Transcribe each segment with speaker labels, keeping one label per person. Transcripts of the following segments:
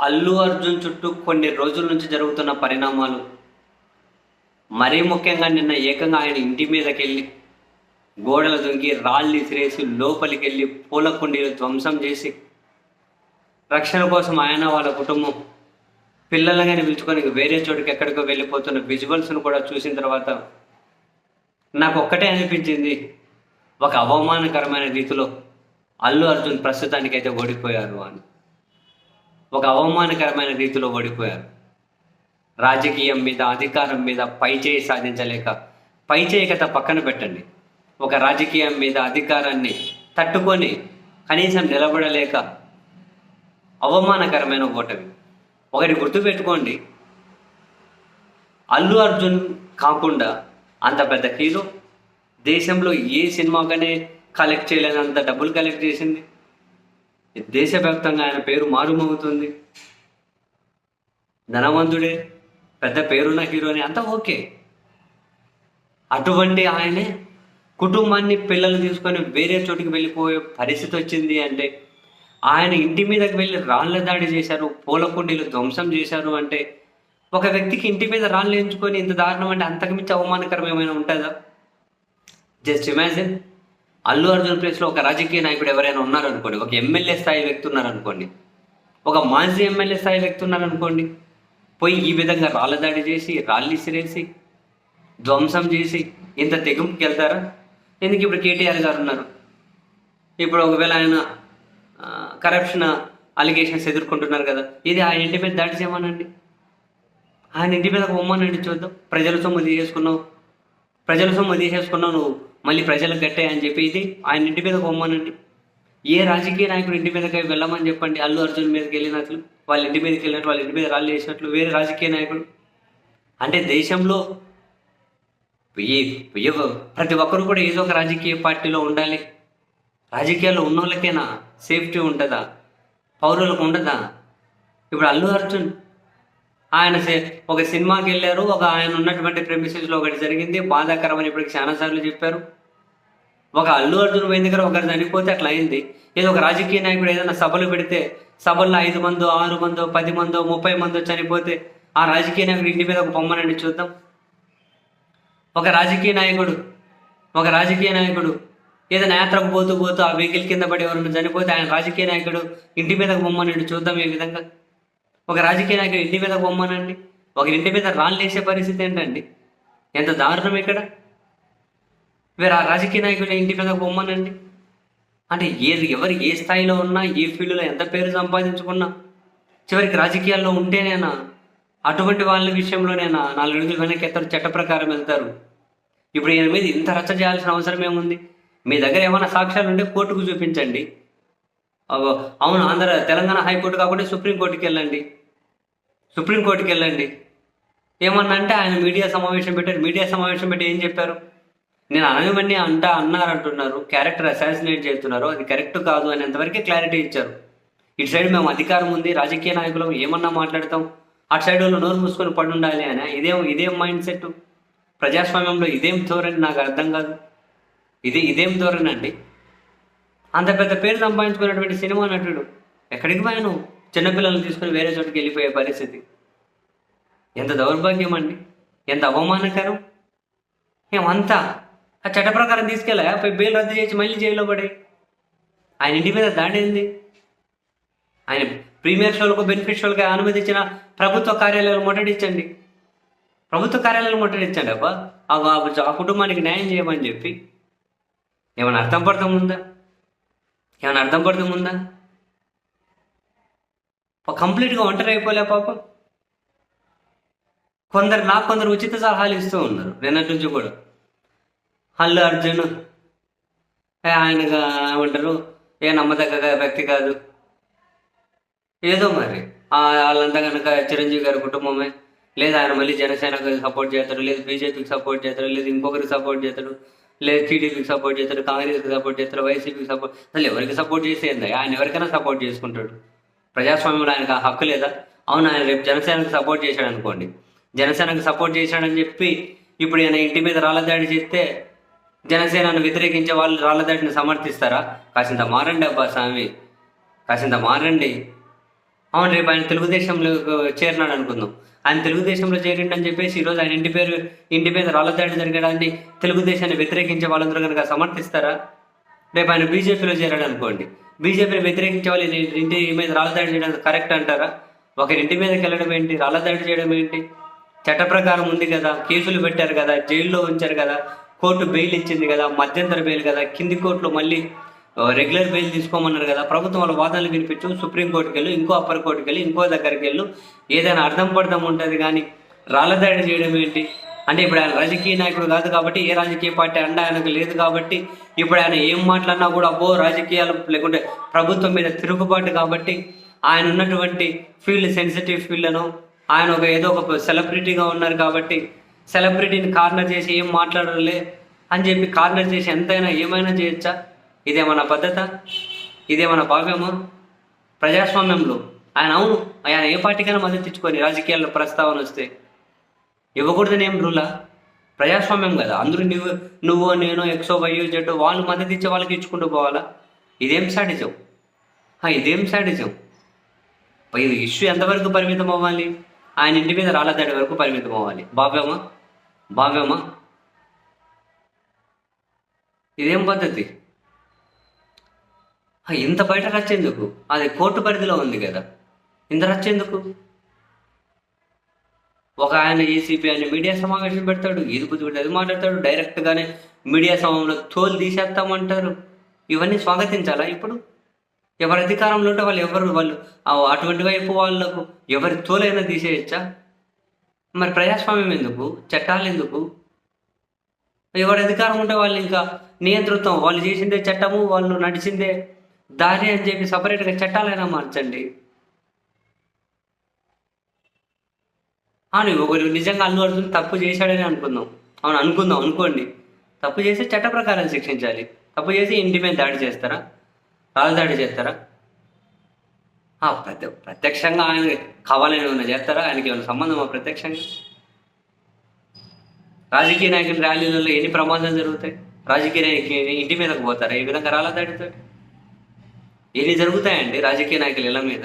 Speaker 1: అల్లు అర్జున్ చుట్టూ కొన్ని రోజుల నుంచి జరుగుతున్న పరిణామాలు మరీ ముఖ్యంగా నిన్న ఏకంగా ఆయన ఇంటి మీదకి వెళ్ళి గోడలు దొంగి రాళ్ళు ఇసిరేసి లోపలికి వెళ్ళి పూల కుండీలు ధ్వంసం చేసి రక్షణ కోసం ఆయన వాళ్ళ కుటుంబం పిల్లలగానే పిలుచుకొని వేరే చోటుకి ఎక్కడికో వెళ్ళిపోతున్న విజువల్స్ను కూడా చూసిన తర్వాత నాకు ఒక్కటే అనిపించింది ఒక అవమానకరమైన రీతిలో అల్లు అర్జున్ ప్రస్తుతానికైతే ఓడిపోయారు అని. ఒక అవమానకరమైన రీతిలో ఓడిపోయారు. రాజకీయం మీద అధికారం మీద పైచేయి సాధించలేక పైచేయకత పక్కన పెట్టండి. ఒక రాజకీయం మీద అధికారాన్ని తట్టుకొని కనీసం నిలబడలేక అవమానకరమైన ఓటమి. ఒకటి గుర్తుపెట్టుకోండి. అల్లు అర్జున్ కాకుండా అంత పెద్ద హీరో దేశంలో ఏ సినిమాగానే కలెక్ట్ చేయలేనంత డబ్బులు కలెక్ట్ చేసింది. దేశవ్యాప్తంగా ఆయన పేరు మారుమోగుతుంది. ధనవంతుడే పెద్ద పేరున్న హీరోని అంతా ఓకే. అటువంటి ఆయనే కుటుంబాన్ని పిల్లలు తీసుకొని వేరే చోటికి వెళ్ళిపోయే పరిస్థితి వచ్చింది అంటే ఆయన ఇంటి మీదకి వెళ్ళి రాళ్ళ దాడి చేశారు పూల కుండీలు ధ్వంసం చేశారు అంటే ఒక వ్యక్తికి ఇంటి మీద రాళ్ళు ఎంచుకొని ఇంత దారుణం అంటే అంతకుమించి అవమానకరం ఏమైనా ఉంటుందా? Just imagine. అల్లు అర్జున్ ప్లేస్లో ఒక రాజకీయ నాయకుడు ఎవరైనా ఉన్నారనుకోండి ఒక ఎమ్మెల్యే స్థాయి వ్యక్తి ఉన్నారనుకోండి ఒక మాజీ ఎమ్మెల్యే స్థాయి వ్యక్తి ఉన్నారనుకోండి పోయి ఈ విధంగా రాళ్ళ దాడి చేసి రాళ్ళిసిరేసి ధ్వంసం చేసి ఇంత తెగింపుకి వెళ్తారా? ఎందుకు ఇప్పుడు కేటీఆర్ గారు ఉన్నారు? ఇప్పుడు ఒకవేళ ఆయన కరప్షన్ అలిగేషన్స్ ఎదుర్కొంటున్నారు కదా ఇది ఆయన ఇంటి మీద దాడి చేయమనండి? ఆయన ఇంటి మీద బొమ్మనండి చూద్దాం. ప్రజల సొమ్ము తీసేసుకున్నావు. ప్రజల సొమ్ము తీసేసుకున్నావు నువ్వు. మళ్ళీ ప్రజలకు గట్టే అని చెప్పి ఇది ఆయన ఇంటి మీద పొమ్మనండి ఏ రాజకీయ నాయకుడు ఇంటి మీదకి వెళ్ళమని చెప్పండి. అల్లు అర్జున్ మీదకి వెళ్ళినట్లు వాళ్ళ ఇంటి మీదకి వెళ్ళినట్లు వాళ్ళ ఇంటి మీద రాళ్ళు వేసినట్లు వేరే రాజకీయ నాయకుడు. అంటే దేశంలో ప్రతి ఒక్కరు కూడా ఏదో ఒక రాజకీయ పార్టీలో ఉండాలి. రాజకీయాల్లో ఉన్న వాళ్ళకైనా సేఫ్టీ ఉంటుందా? పౌరులకు ఉండదా? ఇప్పుడు అల్లు అర్జున్ ఆయన సే- ఒక సినిమాకి వెళ్ళారు. ఒక ఆయన ఉన్నటువంటి ప్రెమిసెస్లో ఒకటి జరిగింది. బాధాకరం అని ఇప్పటికి చాలాసార్లు చెప్పారు. ఒక అల్లు అర్జున్ పోయిన దగ్గర ఒకరు చనిపోతే అట్లా అయింది. ఏదో ఒక రాజకీయ నాయకుడు ఏదైనా సభలు పెడితే సభల్లో ఐదు మందో ఆరు మందో పది మందో ముప్పై మందో చనిపోతే ఆ రాజకీయ నాయకుడు ఇంటి మీద ఒక బొమ్మనండి చూద్దాం. ఒక రాజకీయ నాయకుడు ఒక రాజకీయ నాయకుడు ఏదైనా యాత్రకు పోతూ పోతూ ఆ వెహికల్ కింద పడి ఎవరైనా చనిపోతే ఆయన రాజకీయ నాయకుడు ఇంటి మీద బొమ్మనండి చూద్దాం ఈ విధంగా. ఒక రాజకీయ నాయకుడు ఇంటి మీద బొమ్మనండి. ఒక ఇంటి మీద రాళ్ళు వేసే పరిస్థితి ఏంటండి? ఎంత దారుణం ఇక్కడ? వేరే ఆ రాజకీయ నాయకుడు ఇంటి మీద బొమ్మనండి. అంటే ఏది ఎవరు ఏ స్థాయిలో ఉన్నా ఏ ఫీల్డ్లో ఎంత పేరు సంపాదించుకున్నా చివరికి రాజకీయాల్లో ఉంటేనేనా అటువంటి వాళ్ళ విషయంలోనేనా నాలుగు అడుగులు వెనక్కి ఎత్తారు చట్ట ప్రకారం వెళ్తారు. ఇప్పుడు ఈయన మీద ఇంత రచ్చ చేయాల్సిన అవసరం ఏముంది? మీ దగ్గర ఏమైనా సాక్ష్యాలు ఉంటే కోర్టుకు చూపించండి. అవును ఆంధ్ర తెలంగాణ హైకోర్టు కాకుండా సుప్రీంకోర్టుకి వెళ్ళండి సుప్రీంకోర్టుకి వెళ్ళండి ఏమన్నా అంటే ఆయన మీడియా సమావేశం పెట్టారు. మీడియా సమావేశం పెట్టి ఏం చెప్పారు? నేను అనవన్నీ అంటా అన్నారు అంటున్నారు క్యారెక్టర్ అసాసినేట్ చేస్తున్నారు. అది కరెక్ట్ కాదు అని అంతవరకే క్లారిటీ ఇచ్చారు. ఇటు సైడ్ మేము అధికారం ఉంది రాజకీయ నాయకులం ఏమన్నా మాట్లాడతాం? అటు సైడ్ వాళ్ళు నోరు మూసుకొని పడి ఉండాలి అని ఇదేం ఇదేం మైండ్ సెట్. ప్రజాస్వామ్యంలో ఇదేం ధోరణి? నాకు అర్థం కాదు. ఇది ఇదేం ధోరణి అండి? అంత పెద్ద పేరు సంపాదించుకున్నటువంటి సినిమా నటుడు. ఎక్కడికి పోయాను? చిన్నపిల్లలు తీసుకుని వేరే చోటుకి వెళ్ళిపోయే పరిస్థితి. ఎంత దౌర్భాగ్యం అండి. ఎంత అవమానకరం. ఏమంతా ఆ చట్ట ప్రకారం తీసుకెళ్ళా? పోయి బెయిల్ రద్దు చేసి మళ్ళీ జైల్లో పడే ఆయన ఇంటి మీద దాడి ఆయన ప్రీమియర్ షోలకు బెనిఫిట్ షోలకు అనుమతించిన ప్రభుత్వ కార్యాలయాలు ముట్టడించండి ప్రభుత్వ కార్యాలయాలు ముట్టడించండి అబ్బా. ఆ ఆ కుటుంబానికి న్యాయం చేయమని చెప్పి. ఏమైనా అర్థం పడతాం ఉందా? ఏమైనా అర్థం పడతాం ఉందా? కంప్లీట్గా ఒంటరి అయిపోలే పాపం. కొందరు నాకు కొందరు ఉచిత సలహాలు ఇస్తూ ఉన్నారు. నిన్నటి నుంచి కూడా. అల్లు అర్జున్. ఆయన ఆయనగా ఏమంటారు? ఏ నమ్మదగ్గ వ్యక్తి కాదు. ఏదో మరి. వాళ్ళంతా కనుక చిరంజీవి గారి కుటుంబమే. లేదు ఆయన మళ్ళీ జనసేనకు సపోర్ట్ చేస్తారు లేదు బీజేపీకి సపోర్ట్ చేస్తారు లేదు ఇంకొకరికి సపోర్ట్ చేస్తాడు. లేదు టీడీపీకి సపోర్ట్ చేస్తారు కాంగ్రెస్కి సపోర్ట్ చేస్తారు వైసీపీకి సపోర్ట్ అసలు ఎవరికి సపోర్ట్ చేసేది? ఆయన ఎవరికైనా సపోర్ట్ చేసుకుంటాడు. ప్రజాస్వామ్యంలో ఆయనకు ఆ హక్కు లేదా? అవును ఆయన రేపు జనసేనకు సపోర్ట్ చేశాడు అనుకోండి జనసేనకు సపోర్ట్ చేశాడని చెప్పి ఇప్పుడు ఈయన ఇంటి మీద రాళ్ళ దాడి చేస్తే జనసేనను వ్యతిరేకించే వాళ్ళు రాళ్ళ దాడిని సమర్థిస్తారా? కాసింత మారండి అబ్బా స్వామి. కాసింత మారండి. అవును రేపు ఆయన తెలుగుదేశంలో చేరినాడు అనుకుందాం. ఆయన తెలుగుదేశంలో చేరిండని చెప్పేసి ఈరోజు ఆయన ఇంటి పేరు ఇంటి మీద రాళ్ళదాడి జరగడాన్ని తెలుగుదేశాన్ని వ్యతిరేకించే వాళ్ళందరూ కనుక సమర్థిస్తారా? రేపు ఆయన బీజేపీలో చేరాడు అనుకోండి బీజేపీని వ్యతిరేకించే వాళ్ళు ఇంటి మీద రాళ్ళదాడి చేయడం కరెక్ట్ అంటారా? ఒకరి ఇంటి మీదకి వెళ్ళడం ఏంటి? రాళ్ళదాడి చేయడం ఏంటి? చట్ట ప్రకారం ఉంది కదా కేసులు పెట్టారు కదా జైల్లో ఉంచారు కదా కోర్టు బెయిల్ ఇచ్చింది కదా మధ్యంతర బెయిల్ కదా కింది కోర్టులో మళ్ళీ రెగ్యులర్ బెయిల్ తీసుకోమన్నారు కదా ప్రభుత్వం వాళ్ళ వాదనలు వినిపించు సుప్రీంకోర్టుకి వెళ్ళు ఇంకో అప్పర్ కోర్టుకి వెళ్ళి ఇంకో దగ్గరికి వెళ్ళు ఏదైనా అర్థం పడదాం ఉంటుంది కానీ రాళ్ళదాడి చేయడం ఏంటి? అంటే ఇప్పుడు ఆయన రాజకీయ నాయకుడు కాదు కాబట్టి ఏ రాజకీయ పార్టీ అండ ఆయనకు లేదు కాబట్టి ఇప్పుడు ఆయన ఏం మాట్లాడినా కూడా అబ్బో రాజకీయాలు లేకుంటే ప్రభుత్వం మీద తిరుగుబాటు కాబట్టి ఆయన ఉన్నటువంటి ఫీల్డ్ సెన్సిటివ్ ఫీల్డ్ను ఆయన ఒక ఏదో ఒక సెలబ్రిటీగా ఉన్నారు కాబట్టి సెలబ్రిటీని కార్నర్ చేసి ఏం మాట్లాడలే అని చెప్పి కార్నర్ చేసి ఎంతైనా ఏమైనా చేయొచ్చా? ఇదేమన్నా పద్ధత? ఇదేమన్నా భావ్యమా? ప్రజాస్వామ్యంలో ఆయన అవును ఆయన ఏ పార్టీకైనా మద్దతు ఇచ్చుకొని రాజకీయాల్లో ప్రస్తావన వస్తే ఇవ్వకూడదని ఏం రూలా? ప్రజాస్వామ్యం కదా. అందరూ నువ్వు నువ్వు నేను ఎక్సో వైయో జెడ్ వాళ్ళు మద్దతు ఇచ్చే వాళ్ళకి ఇచ్చుకుంటూ పోవాలా? ఇదేం సాడిజం ఇదేం సాడిజం ఇది ఇష్యూ ఎంతవరకు పరిమితం అవ్వాలి? ఆయన ఇంటి మీద రాళ్ళదాడి వరకు పరిమితం అవ్వాలి. భావ్యమా? భావ్యమా? ఇదేం పద్ధతి? ఇంత బయట రచ్చేందుకు అది కోర్టు పరిధిలో ఉంది కదా. ఇంత రచ్చేందుకు ఒక ఆయన ఏసీపీ అని మీడియా సమావేశం పెడతాడు ఇది బుద్ధి అది మాట్లాడతాడు డైరెక్ట్గానే మీడియా సమయంలో తోలు తీసేస్తామంటారు. ఇవన్నీ స్వాగతించాలా ఇప్పుడు? ఎవరి అధికారంలో ఉంటే వాళ్ళు ఎవరు వాళ్ళు? అటువంటి వైపు వాళ్ళకు ఎవరి తోలైనా తీసేయచ్చా? మరి ప్రజాస్వామ్యం ఎందుకు? చట్టాలు ఎందుకు? ఎవరి అధికారం ఉంటే వాళ్ళు ఇంకా నియంతృత్వం వాళ్ళు చేసిందే చట్టము వాళ్ళు నడిచిందే దారి అని చెప్పి సపరేట్గా చట్టాలైనా మార్చండి. అవును ఒకరు నిజంగా అల్లు అర్జున్ తప్పు చేశాడని అనుకుందాం. అవును అనుకుందాం అనుకోండి. తప్పు చేస్తే చట్ట ప్రకారం శిక్షించాలి. తప్పు చేసి ఇంటి మీద దాడి చేస్తారా? రాళ్ళ దాడి చేస్తారా? ప్రత్య ప్రత్యక్షంగా ఆయన కావాలని ఏమైనా చేస్తారా? ఆయనకి ఏమైనా సంబంధమా ప్రత్యక్షంగా? రాజకీయ నాయకుల ర్యాలీలలో ఎన్ని ప్రమాదాలు జరుగుతాయి? రాజకీయ నాయకులు ఇంటి మీదకు పోతారా? ఈ విధంగా రాళ్ళ దాడితో? ఎన్ని జరుగుతాయండి రాజకీయ నాయకులు ఇళ్ళ మీద?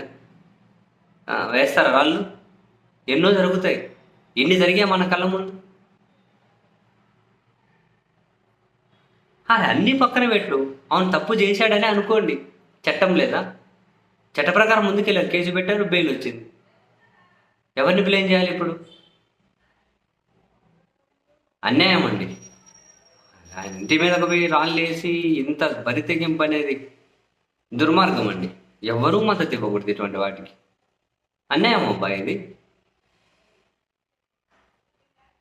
Speaker 1: వేస్తారా రాళ్ళు? ఎన్నో జరుగుతాయి. ఎన్ని జరిగాయి మన కళ్ళ ముందు? అది అన్ని పక్కన పెట్టు. అవును తప్పు చేశాడని అనుకోండి. చట్టం లేదా? చట్ట ప్రకారం ముందుకెళ్ళారు. కేసు పెట్టారు బెయిల్ వచ్చింది. ఎవరిని బ్లేమ్ చేయాలి ఇప్పుడు? అన్యాయం అండి. ఇంటి మీదకు పోయి రాళ్ళు వేసి ఇంత బరితెగింపు అనేది దుర్మార్గం అండి. ఎవరూ మద్దతు ఇవ్వకూడదు ఇటువంటి వాటికి. అన్యాయం అబ్బాయి ఇది.